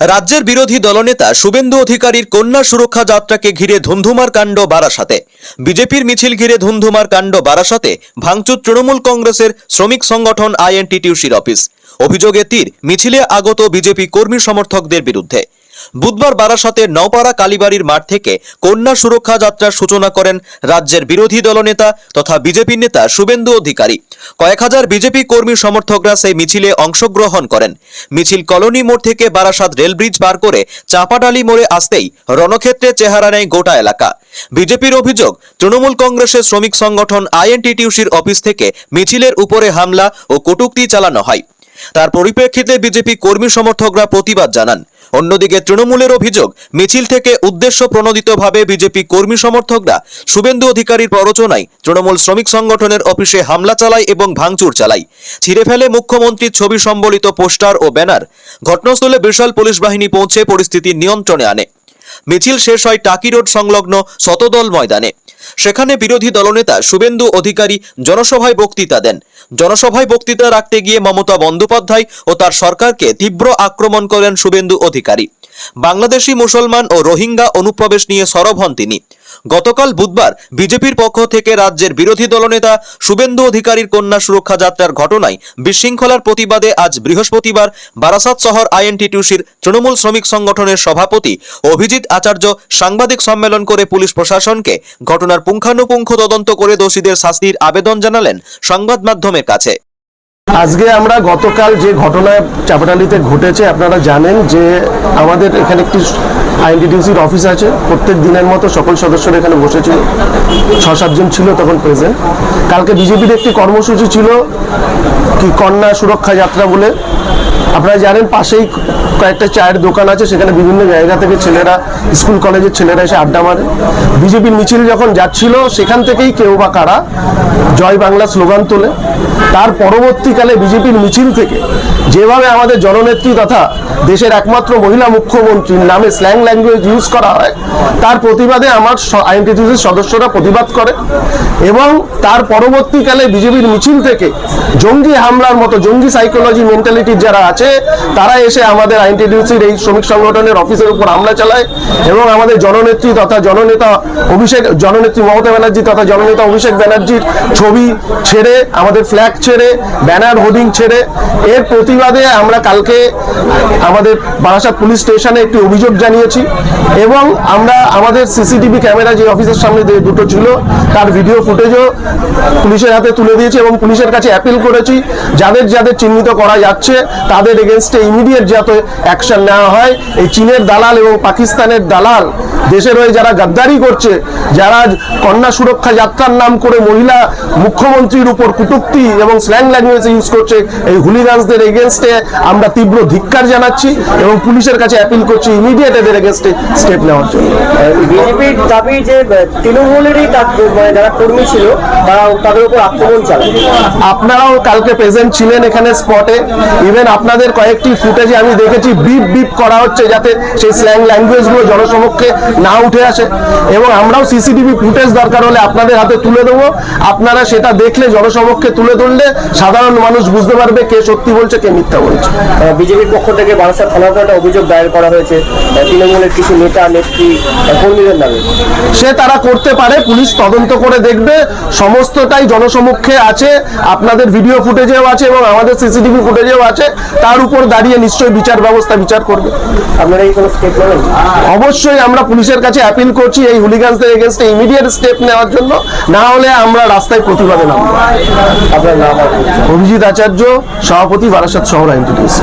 রাজ্যের বিরোধী দলনেতা শুভেন্দু অধিকারীর কন্যা সুরক্ষা যাত্রাকে ঘিরে ধুমধুমার কাণ্ড বারাসাতে। বিজেপির মিছিল ঘিরে ধুমধুমার কাণ্ড বারাসাতে ভাঙচুর তৃণমূল কংগ্রেসের শ্রমিক সংগঠন আইএনটিটিউসির অফিস। অভিযোগে তীর, মিছিলে আগত বিজেপি কর্মী সমর্থকদের বিরুদ্ধে। বুধবার বারাসাতের নওপাড়া কালীবাড়ির মাঠ থেকে কন্যা সুরক্ষা যাত্রার সূচনা করেন রাজ্যের বিরোধী দলনেতা তথা বিজেপি নেতা শুভেন্দু অধিকারী। কয়েক হাজার বিজেপি কর্মী সমর্থকরা সেই মিছিলে অংশগ্রহণ করেন। মিছিল কলোনি মোড় থেকে বারাসাত রেল ব্রিজ পার করে চাপাডালি মোড়ে আসতেই রণক্ষেত্রে চেহারা নেয় গোটা এলাকা। বিজেপির অভিযোগ, তৃণমূল কংগ্রেসের শ্রমিক সংগঠন আইএনটিটিউসির অফিস থেকে মিছিলের উপরে হামলা ও কটূক্তি চালানো হয়। তার পরিপ্রেক্ষিতে বিজেপি কর্মী সমর্থকরা প্রতিবাদ জানান। অন্যদিকে তৃণমূলের অভিযোগ, মিছিল থেকে উদ্দেশ্য প্রণোদিতভাবে বিজেপি কর্মী সমর্থকরা শুভেন্দু অধিকারীর প্ররোচনায় তৃণমূল শ্রমিক সংগঠনের অফিসে হামলা চালায় এবং ভাঙচুর চালায়। ছিঁড়ে ফেলে মুখ্যমন্ত্রীর ছবি সম্বলিত পোস্টার ও ব্যানার। ঘটনাস্থলে বিশাল পুলিশ বাহিনী পৌঁছে পরিস্থিতি নিয়ন্ত্রণে আনে। মিছিল শেষ হয় টাকি রোড সংলগ্ন শতদল ময়দানে। সেখানে বিরোধী দলনেতা শুভেন্দু অধিকারী জনসভায় বক্তৃতা দেন। জনসভায় বক্তৃতা রাখতে গিয়ে মমতা বন্দ্যোপাধ্যায় ও তার সরকারকে তীব্র আক্রমণ করেন শুভেন্দু অধিকারী। বাংলাদেশি মুসলমান ও রোহিঙ্গা অনুপ্রবেশ নিয়ে সরব হন তিনি। গতকাল বুধবার বিজেপির পক্ষ থেকে রাজ্যের বিরোধী দলনেতা শুভেন্দু অধিকারীর কন্যা সুরক্ষা যাত্রার ঘটনায় বিশৃঙ্খলার প্রতিবাদে আজ বৃহস্পতিবার বারাসাত শহর আইএনটিটিউসির তৃণমূল শ্রমিক সংগঠনের সভাপতি অভিজিৎ আচার্য সাংবাদিক সম্মেলন করে পুলিশ প্রশাসনকে ঘটনার পুঙ্খানুপুঙ্খ তদন্ত করে দোষীদের শাস্তির আবেদন জানালেন সংবাদ মাধ্যমের কাছে। আজকে আমরা গতকাল যে ঘটনা চাপাটালিতে ঘটেছে, আপনারা জানেন যে আমাদের এখানে একটি আইএনটিটিউসির অফিস আছে। প্রত্যেক দিনের মতো সকল সদস্যরা এখানে বসেছিল। ছ সাতজন ছিল তখন প্রেজেন্ট কালকে বিজেপির একটি কর্মসূচি ছিল কি কন্যা সুরক্ষা যাত্রা বলে। আপনারা জানেন পাশেই কয়েকটা চায়ের দোকান আছে, সেখানে বিভিন্ন জায়গা থেকে ছেলেরা, স্কুল কলেজের ছেলেরা এসে আড্ডা মারে। বিজেপির মিছিল যখন যাচ্ছিল, সেখান থেকেই কেউ বা কারা জয় বাংলা স্লোগান তোলে। তার পরবর্তীকালে বিজেপির মিছিল থেকে যেভাবে আমাদের জননেত্রী তথা দেশের একমাত্র মহিলা মুখ্যমন্ত্রীর নামে স্ল্যাং ল্যাঙ্গুয়েজ ইউজ করা হয়, তার প্রতিবাদে আমার আইএনটিটিউসির সদস্যরা প্রতিবাদ করে এবং তার পরবর্তীকালে বিজেপির মিছিল থেকে জঙ্গি হামলার মতো জঙ্গি সাইকোলজি মেন্টালিটির যারা আছে, তারা এসে আমাদের আইএনটিটিউসির এই শ্রমিক সংগঠনের অফিসের উপর হামলা চালায় এবং আমাদের জননেত্রী তথা জননেতা অভিষেক, জননেত্রী মমতা ব্যানার্জি তথা জননেতা অভিষেক ব্যানার্জির ছবি ছেড়ে, আমাদের ফ্ল্যাগ ছেড়ে ব্যানার হোর্ডিং ছেড়ে, এর প্রতিবাদে আমরা কালকে আমাদের বারাসাত পুলিশ স্টেশনে একটি অভিযোগ জানিয়েছি এবং আমরা আমাদের সিসিটিভি ক্যামেরা যে অফিসের সামনে যে দুটো ছিল, তার ভিডিও ফুটেজও পুলিশের হাতে তুলে দিয়েছি এবং পুলিশের কাছে অ্যাপিল করেছি, যাদের যাদের চিহ্নিত করা যাচ্ছে, তাদের এগেনস্টে ইমিডিয়েট যাতে অ্যাকশন নেওয়া হয়। এই চীনের দালাল এবং পাকিস্তানের দালাল দেশের হয়ে যারা গাদ্দারি করছে যারা কন্যা সুরক্ষা যাত্রার নাম করে মহিলা মুখ্যমন্ত্রীর উপর কুটুক্তি এবং স্ল্যাং ল্যাঙ্গুয়েজ ইউজ করছে এই হুলিগানসদের এগেনস্টে আমরা তীব্র ধিক্কার জানাচ্ছি এবং পুলিশের কাছে অ্যাপিল করছি ইমিডিয়েট এদের এগেনস্টে স্টেপ নেওয়ার জন্য। বিজেপির দাবি যে তৃণমূলেরই মানে যারা কর্মী ছিল তারা তাদের উপর আক্রমণ চালায়। আপনারাও কালকে প্রেজেন্ট ছিলেন এখানে স্পটে ইভেন আপনাদের কয়েকটি ফুটেজে আমি দেখেছি বিপ বিপ করা হচ্ছে যাতে সেই স্ল্যাং ল্যাঙ্গুয়েজগুলো জনসমক্ষে না উঠে আসে। এবং আমরাও সিসিটিভি ফুটেজ দরকার হলে আপনাদের হাতে তুলে দেবো। আপনারা সেটা দেখলে জনসমক্ষে তুলে ধরলে সাধারণ মানুষ বুঝতে পারবে কে সত্যি বলছে কে মিথ্যা বলছে। বিজেপির পক্ষ থেকে বারাসাত থানাতে একটা অভিযোগ দায়ের করা হয়েছে। তৃণমূলের কিছু নেতা নেত্রী কর্মীদের নামে। সে তারা করতে পারে পুলিশ তদন্ত করে দেখবে। সমস্তটাই জনসমক্ষে আছে। আপনাদের ভিডিও ফুটেজেও আছে এবং আমাদের সিসিটিভি ফুটেজেও আছে। তার উপর দাঁড়িয়ে নিশ্চয়ই বিচার ব্যবস্থা বিচার করবে। আপনারা এই কোনো স্টেপ নেবেন? অবশ্যই আমরা পুলিশের কাছে অ্যাপিল করছি এই হুলিগানসদের এগেনস্টে ইমিডিয়েট স্টেপ নেওয়ার জন্য। না হলে আমরা রাস্তায় প্রতিবাদে নামবো। আপনার নাম অভিজিৎ আচার্য সভাপতি বারাসাত শহর আইনটিটিউসি